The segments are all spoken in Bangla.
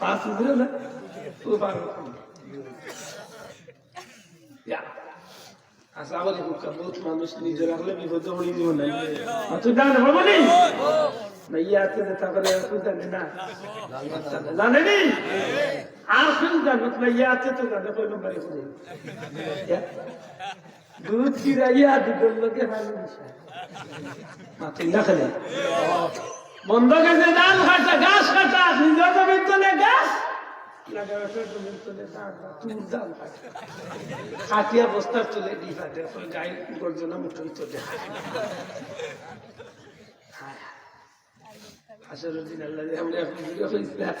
পাঁচ উঠে না আচ্ছা আমাদের বহুত মানুষ নিজে রাখলে বিপদ পড়ে দিব না তুই দান হব নি না ইয়া আছে তারপরে জানে না জানে নি আর শুধু জানো না ইয়া আছে তো জানো কই নম্বরে দুধ চিরাইয়া দুধের বন্ধ গেছে, ধান কাটা গাছ কাটা নিজের জমির তলে গাছ খাটিয়া বস্তার তুলে দি গাই গর্জনা মুঠোই তোলে। আসরের দিন আল্লাহ আমরা এখন ভিডিও হয়েছিলাম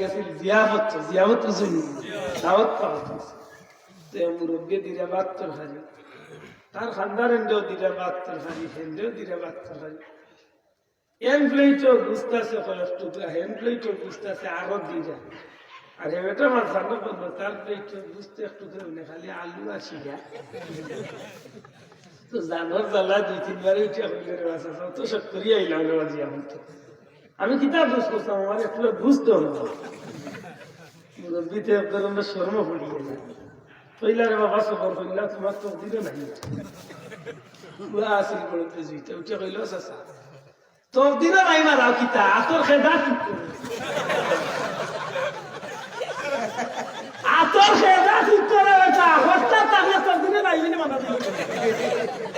গেছিল জিয়াবত জিয়াবত শুনি দাওয়াত পাওয়া মুরব্বী দিরা বাহাত্তর হারি তার খান্দার এন্ডেও বাহাত্তর হারি হেন্ডেও দিরা বাহাত্তর হারি এন প্লেটও বুঝতেছে কয়েক টুকরা আরও দিরা। আর হেবেটা আমার জানো বন্ধ তার প্লেটও বুঝতে একটু করে খালি আলু শিরা তো জানোর জ্বালা দুই তিনবার উঠে হইলে রে বাসা তো সব করিয়া আইলাম রে বাজি আমি তো। আমি কিতাব বুঝ করতাম, আমার একটু বুঝতে হলো মুরব্বীতে আপনার শর্ম পড়িয়ে কইলা রে বাবা সবর কইলা তোমার তো দিলে নাই পুরা আসিল করতে জুইতে উঠে কইল চাচা তোর দিলে নাই মারাও কিতা আতর খেদা ঠিক করে আতর খেদা ঠিক করে বেটা হঠাৎ তাহলে তোর দিলে নাই মানে মানা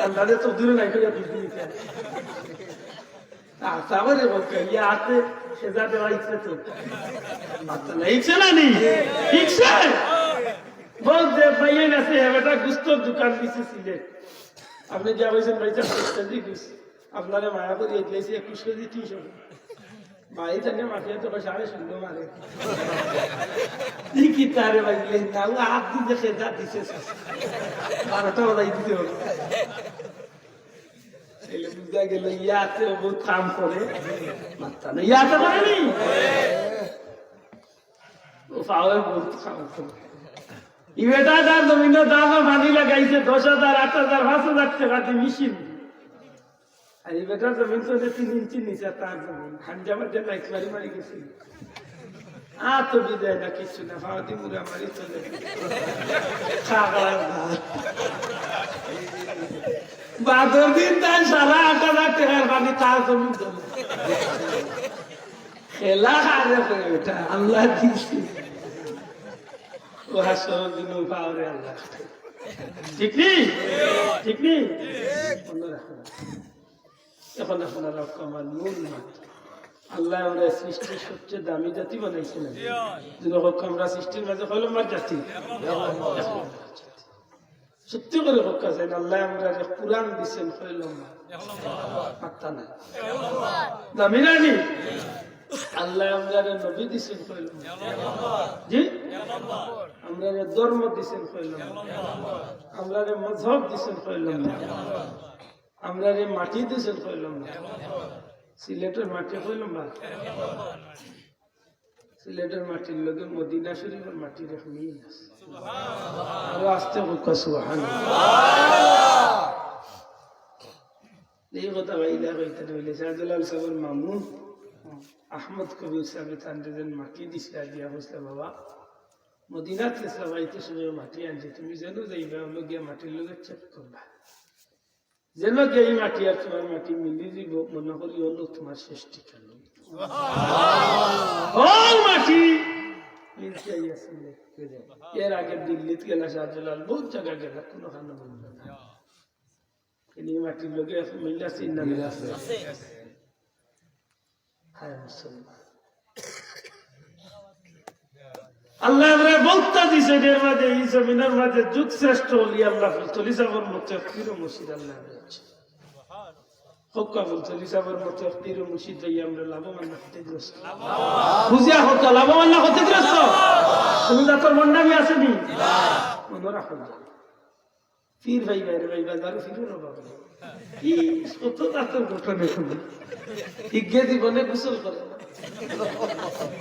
আল্লাহ তোর দিলে নাই কইয়া দিদি তারপরে বলতে ইয়ে হাতে সেজা দেওয়া ইচ্ছে তো বাচ্চা না ইচ্ছে না নি ইচ্ছে বলতে ভাইয়েন আছে বেটা গুস্তর দোকান দিছে সিলেট আপনি যা বলছেন ভাই কেজি গুস আপনারা মায়া করে দিয়েছি, একুশ কেজি তিনশো ভাই, জানে মাফিয়া তো সাড়ে শূন্য মারে। কি তারে ভাই না ও হাত দিতে খেজা দিছে। বারোটা বাজাই দিতে হবে। ছেলে বুঝা গেল, ইয়াতে বহুত কাম করে। মাত্রা না ইয়াতে করেনি ও পাওয়ার বহুত কাম করে। ইবেটা তার জমিন দাম পানি লাগাইছে, দশ হাজার, আট হাজার, পাঁচ হাজার টাকা দিয়ে মেশিন। আর এই বেটার জমিন চলে তিন ইঞ্চি নিচে, তার জমিন। হাঞ্জা মাঝে লাইট মারি মারি গেছিল আর তো বিদায় না, কিছু বাদর দিন তার সারা আট হাজার টাকার পানি তার জমিন খেলা আল্লাহ দিছি। ও হাসর দিন পাওয়ারে আল্লাহ ঠিক নেই ঠিক মনে এখন আপনারা আমার মূল আল্লাহ আমরা সৃষ্টির সবচেয়ে দামি জাতি বানাইছিলেন। হোক আমরা সৃষ্টির মাঝে হল আমার জাতি। সত্যি করে হোক আছেন আল্লাহ আমরা যে কোরআন দিচ্ছেন দামি রানি আল্লাহ আমরা নবী দিচ্ছেন জি? আমরা ধর্ম দিচ্ছেন হইল আমরা মজহব হইল আমরা মাটি দিয়েছেন কইলাম সিলেটের মাটি কইলাম না। সিলেটের মাটির লগে মদিনা শরীফের মাটির এক মিল আরও আসতে এই কথা ভাইলা কইতে হইলে শাহজালাল সাহেবের মামুন আহমদ কবির সাহেব তান্ডের মাটি দিছে দিয়া বাবা। মদিনাতে সবাইতে সবাই মাটি আনছে তুমি জানো যাইবা লগে মাটির লগে চেক করবা। যেন যে এই মাটি আর তোমার মাটি মিলি দিব মনে করি হলো তোমার শেষ ঠিকানা ও মাটি। এর আগে দিল্লিত গেলা শাহজালাল বহুত জায়গা গেলা কোনো খানো বলল না এই মাটির লোকে মিল্লা চিন্তা মিলা হায় মুসলমান। আল্লাহ আমরা বলতা দিছে এর মাঝে, এই জমিনের মাঝে যুগ শ্রেষ্ঠ হলি আল্লাহ মুর্শিদ আল্লাহ রয়েছে হক্কা বল চল্লিশাবর মতো না, ক্ষতিগ্রস্ত। বুঝিয়া হতো না, ক্ষতিগ্রস্ত? তুমি তোর মনে পীর ভাই বাইরে ভাই বাজারও ফিরো না বাবা কি ইজ্ঞে জীবনে গোসল করে।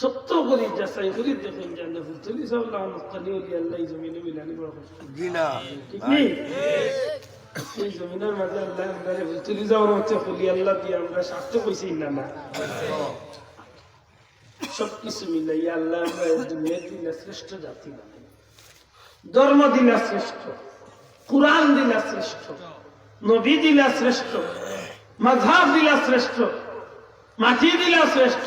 সত্য করি যাচাই করি দেখুন জানে ফুলতলি সব লাগানি হলি আল্লাহ এই জমিনে মিলানি বড় কষ্ট। জি না। ঠিক নেই এই জমিনের মাঝে আল্লাহ আমরা ফুলতলি যাওয়ার মধ্যে হলি আল্লাহ দিয়ে আমরা স্বার্থ কইছি না না। সবকিছু মিলাইয়া আল্লাহ আমরা এই দুনিয়ার দিনে শ্রেষ্ঠ জাতি। ধর্ম কোরআন দিলা শ্রেষ্ঠ নবী দিলা শ্রেষ্ঠ মাঝাব দিলা শ্রেষ্ঠ মাটি দিলা শ্রেষ্ঠ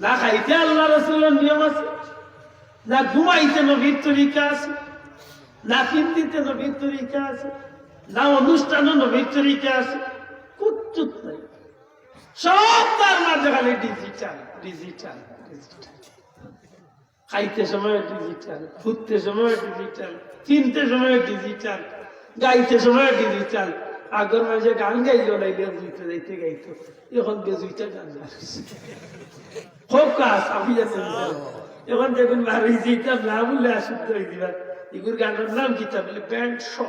না। খাইতে আল্লাহ রসুলের নিয়ম আছে? না ঘুমাইতে নবীর তরিকা আছে? না পিন্দিতে নবীর তরিকা আছে? না অনুষ্ঠানও নবীর তরিকা আছে? কুচ্ছুত নাই। সব তার মাঝে খালি ডিজিটাল ডিজিটাল ডিজিটাল খাইতে সময় ডিজিটাল ঘুরতে সময় ডিজিটাল চিনতে সময় ডিজিটাল গাইতে সময় ডিজিটাল আগের মাঝে গান গাইলো নাইলে বুঝতে যাইতে গাইতো। এখন বেজুইটা গান খুব কাজ, আমি এখন দেখুন ভাবি যেটা না বললে আসুন তো দিবার এগুর গানের নাম কি তা বলে? Band show.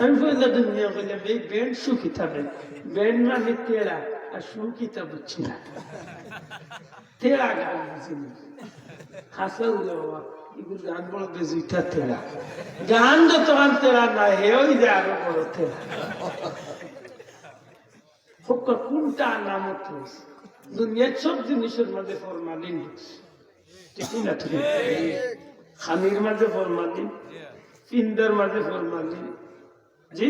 আমি মানে শু না। গান এগুলো গান বড় বেজুইটা তেরা। গান যত গান তেরা না হেও যে আরও বড় তেরা। কোনটা নামত হয়েছে দুনিয়ার সব জিনিসের মাঝে ফরমালিন ঠিক না ঠিক? খানির মাঝে ফরমালিন পিন্ডার মাঝে ফরমালিন জি?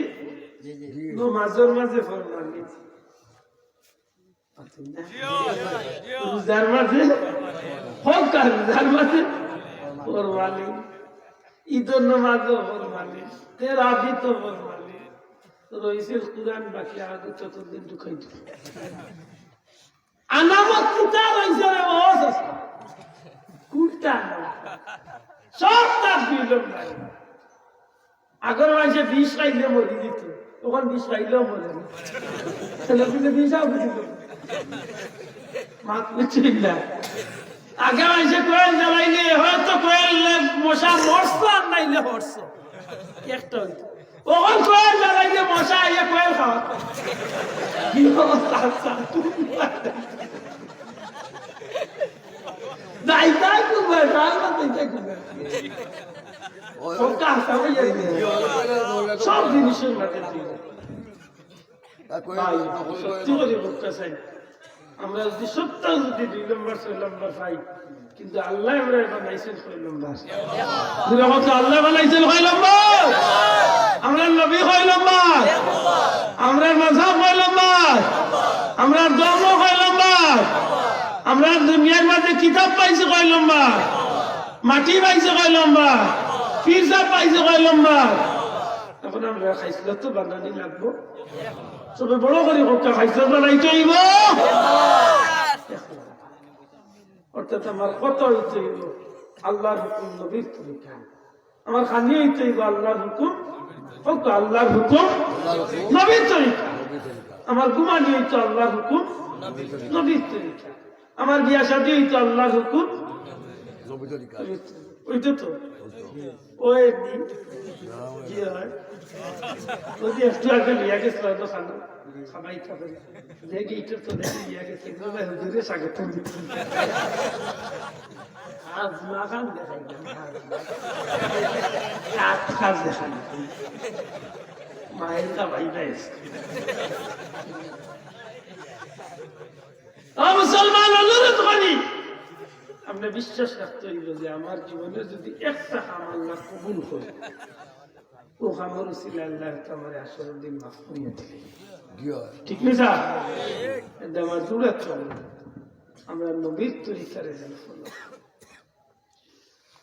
নমাজের মাঝে ফরমালিন। রোজার মাঝে হোক আর রোজার মাঝে ফরমালিন ঈদের নমাজও ফরমালিন তেরাবি তো ফরমালিন রয়েছে কোরআন বাকি আগে চতুর্দিন ঢুকাই দিল আনামত কিতা রয়েছে রে তার দুইজন নাই। আগর মাসে বিষ খাইলে মরি দিত, তখন বিষ খাইলেও মরে না। ছেলে পিলে বিষাও বুঝিত মাত আগে মাসে কোয়েল জ্বালাইলে হয়তো কোয়েল মশা মরছ আর নাইলে হরছ। একটা হইতো। ওখান কোয়েল জ্বালাইলে মশা আইয়া কোয়েল খাওয়া। কি অবস্থা? যাবে সব জিনিসের মাঝে আমরা যদি সত্য যদি দুই নম্বর, ছয় নম্বর পাই, কিন্তু আল্লাহ আমরা বানাইছেন ছয় নম্বর। আল্লাহ বানাইছেন ছয় নম্বর? আমরা নবী ছয় নম্বর? আমরা মাঝাব ছয় নম্বর? আমরা ধর্ম ছয় নম্বর? আমরা দুনিয়ার মাঝে কিতাব পাইছি কয় লম্বা মাটি পাইছে কয় লম্বা পিরসা পাইছে কয় লম্বা এখন আমরা খাইছিল তো বানানি লাগবো। সবে বড় করে হোক বানাইতে হইব অর্থাৎ আমার কত হইতে আল্লাহর হুকুম, নবীর তরিকা। আমার খানি হইতে আল্লাহর হুকুম? হোক আল্লাহর হুকুম, নবীর তরিকা। আমার ঘুমানি হইতো আল্লাহর হুকুম, নবীর তরিকা। আমার বিয়া শাদী হইতো আল্লাহর হুকুম ওইটা তো? ওই হয়? ওই যে একটু আগে খাবাই খাবে দেখি এটা তো দেখি লিয়া গেছে হুজুরে আজ দেখাই মায়ের নাই মুসলমান আমরা বিশ্বাস রাখতে হইব যে আমার জীবনে যদি একটা কাম আল্লাহ কবুল হয় ও কামর আল্লাহ তোমার আসর দিন মাফ করিয়া দিলে ঠিক নেই স্যার? আমার দূরে চলে। আমরা নবীর তরিকারে যেন ফলো।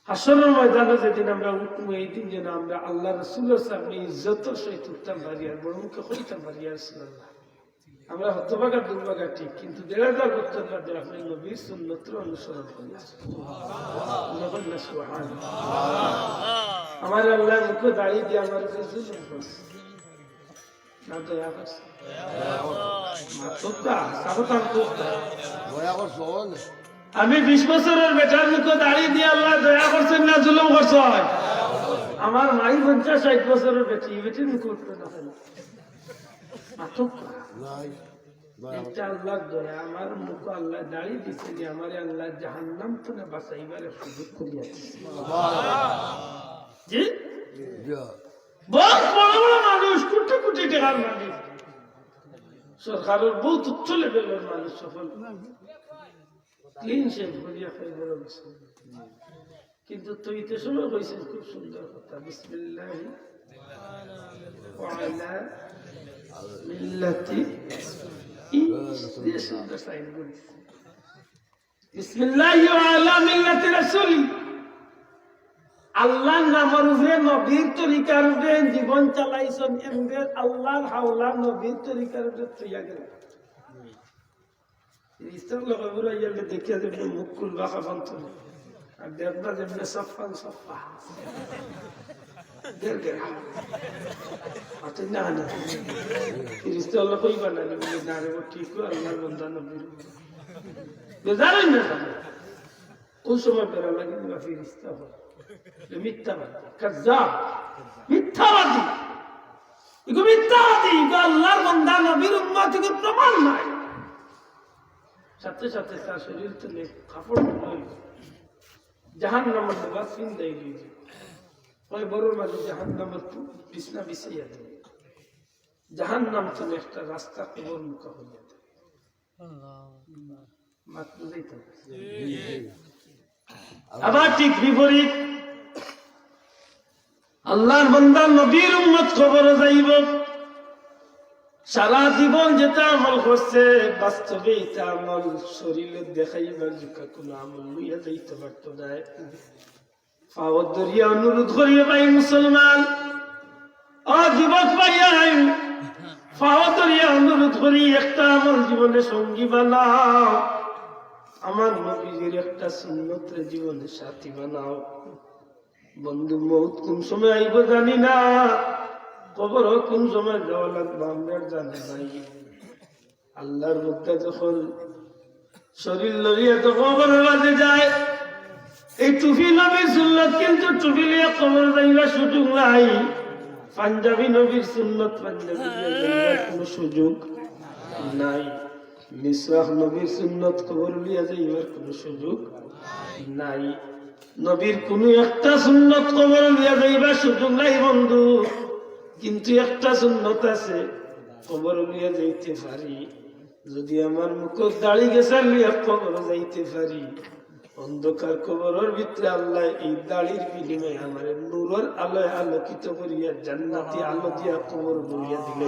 হাসরের ময়দানে যেদিন আমরা উঠবো এই দিন যেন আমরা আল্লাহ রসুলের সামনে ইজ্জতের সহিত উঠতাম পারি আর বড় মুখে হইতাম পারি আর আমরা হতভাগা দুর্ভাগা ঠিক কিন্তু দেড় হাজার বছর বাদে আপনি নবীর সুন্নতের অনুসরণ করি না। আমার আল্লাহ মুখে দাঁড়িয়ে দিয়ে আমার করছে। করছে আমি বিশ বছরের বেটার মুখে দাঁড়িয়ে দিয়ে আল্লাহ দয়া করছেন না জুলুম করছেন আমার মাই পঞ্চাশ ষাট বছরের বেটি বেটির মুখে একটা আল্লাহ দয়া আমার মুখ আল্লাহ দাঁড়িয়ে দিচ্ছে যে আমার আল্লাহ জাহান্নাম তো না সুযোগ করিয়াছে। জি? বহুত বড় বড় মানুষ কোটি কোটি টাকার মানুষ। সরকারের বহুত উচ্চ লেভেলের মানুষ সফল। ক্লিন শেভ করিয়া খাই বড় কিন্তু তুই তো সময় কইছিস খুব সুন্দর কথা। বিসমিল্লাহ। ওয়ালা মিল্লাতি। ইস, দিয়ে সুন্দর সাইন করিস আল্লাহর নামের উপরে নবীর তরিকার উপরে জীবন চালাইছেন এমদের আল্লাহর হাওলা নবীর তরিকার উপরে তৈয়া গেল ইস্তার লোক বুড়া ইয়ালে দেখিয়া দেবে মুখ খুলবা খাবান তুলে আর না না। ও ঠিক আল্লাহর বন্দা, নবীর বেজারই না সময় বেড়া লাগে ফিরিস্তা হয় মিথ্যাবাদী কাজ্জাব মিথ্যাবাদী। এগুলো মিথ্যাবাদী এগুলো আল্লাহর বন্দা নবীর উম্মত এগুলো প্রমাণ নাই। সাথে সাথে তার শরীর থেকে কাপড় লই জাহান নামের দেবা সিন দেয় লই ওই বড় মাঝে জাহান নামের বিছনা বিছাইয়া দেয়। জাহান নাম তো একটা রাস্তা কবর মুখা হইয়া। আবার ঠিক বিপরীত। আল্লাহর বন্দা নবীর উম্মত খবরে যাইব। সারা জীবন যেটা আমল করছে, বাস্তবে এটা আমল শরীরে দেখাইবার কোনো আমল লইয়া যাইতে পারত পাওয়ার দরিয়া অনুরোধ করিয়া মুসলমান। ও যুবক ভাইয়াই পাওয়ার দরিয়া অনুরোধ করি একটা আমল জীবনে সঙ্গী বানাও। আমার নবীজির একটা সুন্নতের জীবনে সাথী বানাও। বন্ধু, মৌত কোন সময় আইব জানি না। কবর কোন সময় যাওয়া লাগবে আমরা জানি নাই আল্লাহর মধ্যে যখন শরীর লড়িয়ে তো কবর মাঝে যায়, এই টুপি নবীর সুন্নত কিন্তু টুপি নিয়ে কবর যাইবার সুযোগ নাই। পাঞ্জাবি নবীর সুন্নত, পাঞ্জাবি কোনো সুযোগ নাই। কোনো সুযোগ নাই। একটা সুযোগ নাই বন্ধু। কিন্তু একটা আছে যাইতে যদি আমার মুখত দাড়ি গেছে কবর যাইতে পারি। অন্ধকার কবরের ভিতরে আল্লাহ এই দাড়ির বিনিময়ে আমার নূরের আলোয় আলোকিত করিয়া জান্নাতি আলো দিয়া কবর বলিয়া দিলে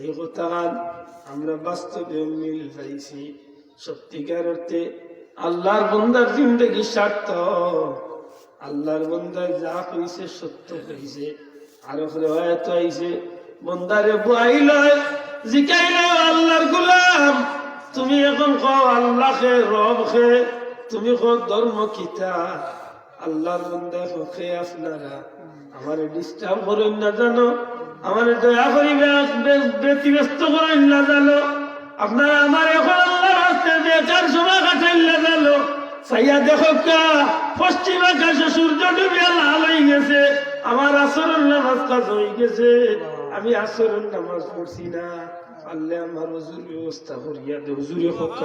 এই কথা আমরা বাস্তবে মিল পাইছি। সত্যিকার অর্থে আল্লাহর বন্দার জিন্দগি স্বার্থ আল্লাহর বন্দার যা হইছে সত্য হইছে আরও রেওয়ায়ত আইছে, বন্দারে বুয়াইল জিকাইল আল্লাহর গুলাম। তুমি এখন কও আল্লাহ রব খে তুমি কো ধর্ম কিতা? আল্লাহর বন্দা খে আপনারা? আমার ডিস্টার্ব করেন না জানো? আমার দয়া করি বে- বে- ব্যতিব্যস্ত করেন না জানো। আপনারা আমার এখন আল্লাহর হস্তে বেকার সময় কাটাইল না জানো। সাইয়া দেখো কা, পশ্চিম আকাশে সূর্য ডুবিয়া লাল হয়ে গেছে। আমার আসরের নামাজ কাজ হয়ে গেছে। আমি আসরের নামাজ পড়ছি না। আল্লাহ আমার হুজুর ব্যবস্থা করিয়া দে, হুজুরে হকা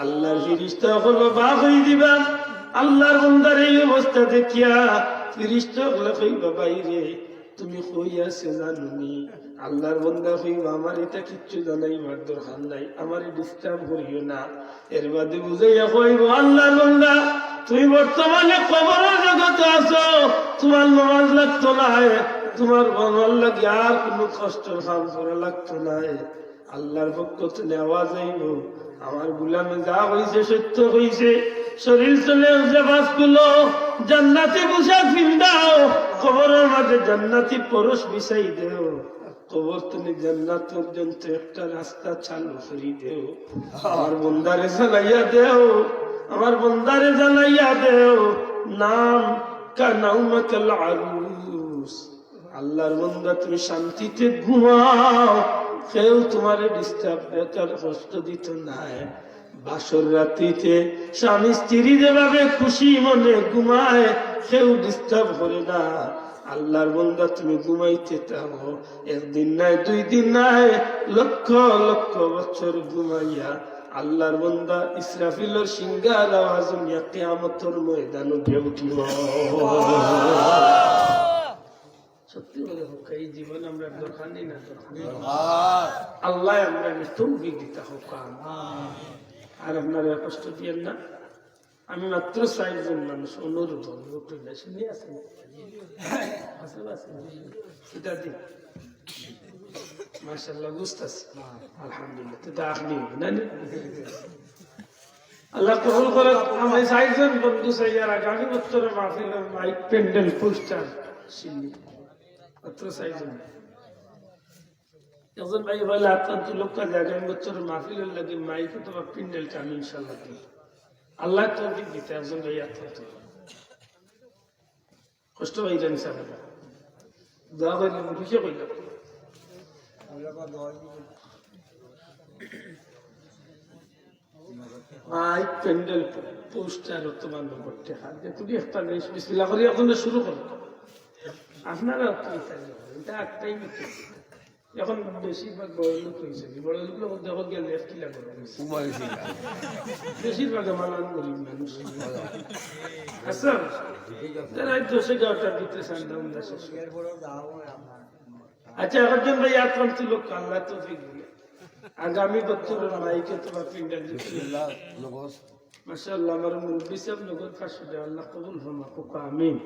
আল্লাহর ফিরিস্তা হলো বা হই দিবা। আল্লাহর বন্দার এই অবস্থা দেখিয়া ফিরিস্তা হলো কইবা বাইরে তুমি কই আছে জানুনি আল্লাহর বন্দা কইবা আমার এটা কিচ্ছু জানাই, আমার দরকার নাই আমার ডিস্টার্ব করিও না। এর বাদে বুঝাইয়া কইব, আল্লাহর বন্দা, তুমি বর্তমানে কবরের জগতে আছো, তোমার নামাজ লাগতো না তোমার বনর লাগে আর কোনো কষ্ট কাম করা লাগতো না আল্লাহর পক্ষ আওয়াজ আইব আমার গুলামে যা হয়েছে সত্য হয়েছে শরীর চলে বাসগুলো জান্নাতি পোশাক পিন্দাও কবরের মাঝে জান্নাতি পরশ বিছাই দেও। কবর তুমি একটা রাস্তা চালু দেও। আমার বন্দারে দেও। আমার বন্দারে দেও। নাম আল্লাহর বন্দা তুমি শান্তিতে ঘুমাও। কেউ তোমার ডিস্টার্ব বেকার কষ্ট দিত নাই বাসর রাত্রিতে স্বামী স্ত্রী যেভাবে খুশি মনে ঘুমায়, কেউ ডিস্টার্ব করে না। আল্লাহর বন্দা, তুমি ঘুমাইতে থাকো একদিন নাই, দুই দিন নাই, লক্ষ লক্ষ বছর ঘুমাইয়া আল্লাহর বন্দা ইসরাফিলর সিঙ্গার আওয়াজ কেয়ামতর ময়দান উঠে উঠিব সত্যি বলে হোক এই জীবন আমরা দরকার নেই না। আল্লাহ। আমরা তৌফিক দিতে হোক আর আপনারা কষ্ট দিয়েন না। আমি মাত্র চারজন মানুষ অনুরোধ অনুরোধ করলে শুনে আছেন? সেটা দিন। মাশাল্লাহ বুঝতেছি আলহামদুলিল্লাহ তো আপনি না? আল্লাহ কবুল করে আমি চারজন বন্ধু চাই আর আগামী বছরে মাহফিলের মাইক প্যান্ডেল পোস্টার মাত্র চারজন একজন ভাই বলে, আপনার দু লক্ষ আগামী বছর মাহফিলের লাগে মাইক অথবা প্যান্ডেলটা আমি ইনশাল্লাহ দিই আল্লাহ তৌফিক দিতে, একজন ভাই আপনার কষ্ট দোয়া করলেন খুশি করলাম মাইক প্যান্ডেল, পোস্টার তোমার করতে হাতে তুমি একটা এখন শুরু করো আপনারা কি এটা একটাই এখন বেশিরভাগ বড় লোক হয়েছে বড় লোকের মধ্যে এখন গেলে কি লাগবে বেশিরভাগ আমার গরিব মানুষ। আচ্ছা তারা দশে গাওটার ভিতরে শেষ আচ্ছা একজন ভাই আত্ম লোক? আল্লাহ তো আগামী বছরের মাইকে তোমার পিন্ডার মাশাআল্লাহ আমার মুরব্বী সাহেব নগর ফাঁসি দেয় আল্লাহ কবুল ফরমা কোকা আমিন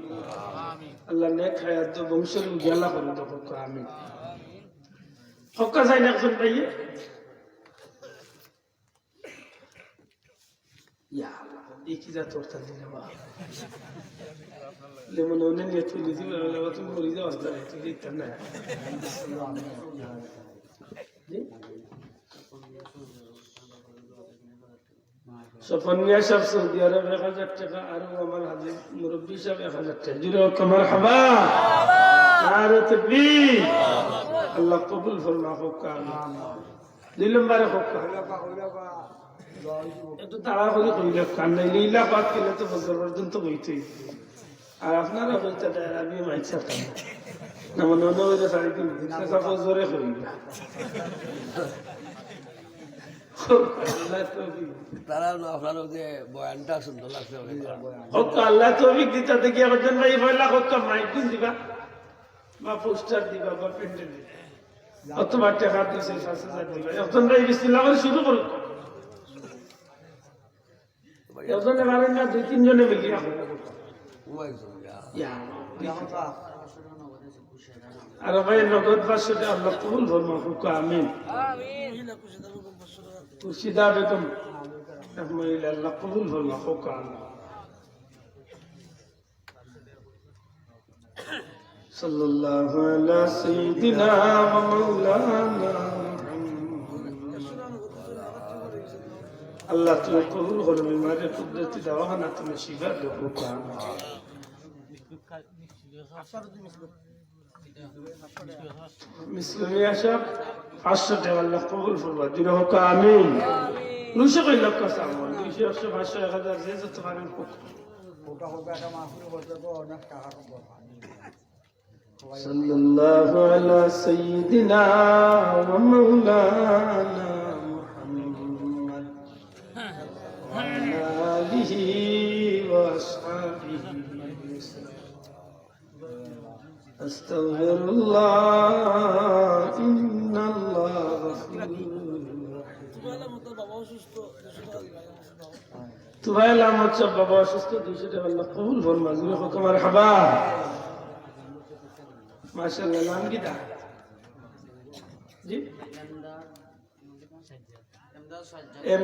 আল্লাহ নেক হায়াত দো বংশের উজালা করে দো কোকা আমিন হক্কা চাই না একজন ভাইয়ে ইয়া আল্লাহ, এই কি যা তোরতা দিলে বা লেমন ওনে নিয়ে তুলি দিবে আল্লাহ তুমি মরি যাও আসতে তুই দিতাম না জি? সফন মিয়া সাহেব সৌদি এক হাজার টাকা আরও আমার হাজির মুরব্বী এক হাজার টাকা জুড়ে কমার খাবা আর তকবীর আল্লাহ হোক দুই নম্বরে হোক একটু তাড়া করে কইলে কান নাই পাত কেলে তো বছর পর্যন্ত বইতেই আর আপনারা আমি মাইছা কান না মনে মনে হইলে সাড়ে তিন দিন তারা আপনার যে বয়ানটা সুন্দর লাগছে। হোক আল্লাহ তৌফিক দিতা দেখি একজন ভাই বললা হোক মাইকিং দিবা বা পোস্টার দুই তিনজনে মিলিয়া আর ভাই নগদ পাঁচশো টাকা আল্লাহ কবুল ফরমা হোক আমিন খুরশিদা বেগম এক মহিলা আল্লাহ কবুল ফরমা হোক আমিন صلى الله على سيدنا ومولانا আল্লাহ তুমি কবুল করো বিমারের কুদরতি দেওয়া তুমি শিবা দেবো কাম مسلمي عشق عشق والله قبول الفرما دينه كامل نشق لك سامون ديش عشق عشق هذا زي زتفان الحكم صلى الله على سيدنا ومولانا أستغفر الله إن الله غفور তুবাইল আহমদ সাহেব বাবা অসুস্থ দুইশো টাকা আল্লাহ কবুল ফরমা জুড়ে হুকুম আর হাবা মাশাআল্লাহ নাম কি দা জি এম